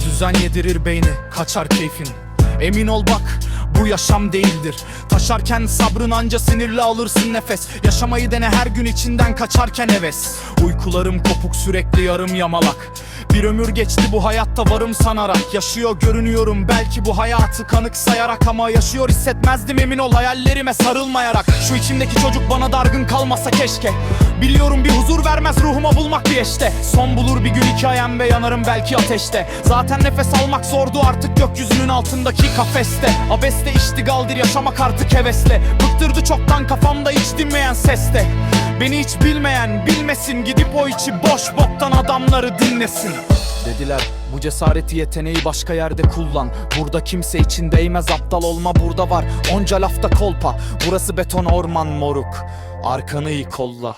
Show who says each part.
Speaker 1: Düzen yedirir beyni kaçar keyfin. Emin ol bak bu yaşam değildir. Taşarken sabrın anca sinirle alırsın nefes. Yaşamayı dene her gün içinden kaçarken heves. Uykularım kopuk sürekli yarım yamalak. Bir ömür geçti bu hayatta varım sanarak. Yaşıyor görünüyorum belki bu hayatı kanık sayarak. Ama yaşıyor hissetmezdim emin ol hayallerime sarılmayarak. Şu içimdeki çocuk bana dargın kalmasa keşke Biliyorum bir huzur vermez ruhuma bulmak bir eşte Son bulur bir gün hikayem ve yanarım belki ateşte. Zaten nefes almak zordu artık gökyüzünün altındaki kafeste. Abeste iştigaldir yaşamak artık hevesle. Bıktırdı çoktan kafamda hiç dinmeyen seste. Beni hiç bilmeyen bilmesin gidip o içi boş boktan adamları dinlesin. Dediler bu cesareti yeteneği başka yerde kullan. Burada kimse için değmez aptal olma burada var. Onca lafta kolpa. Burası beton orman moruk. Arkanı iyi kolla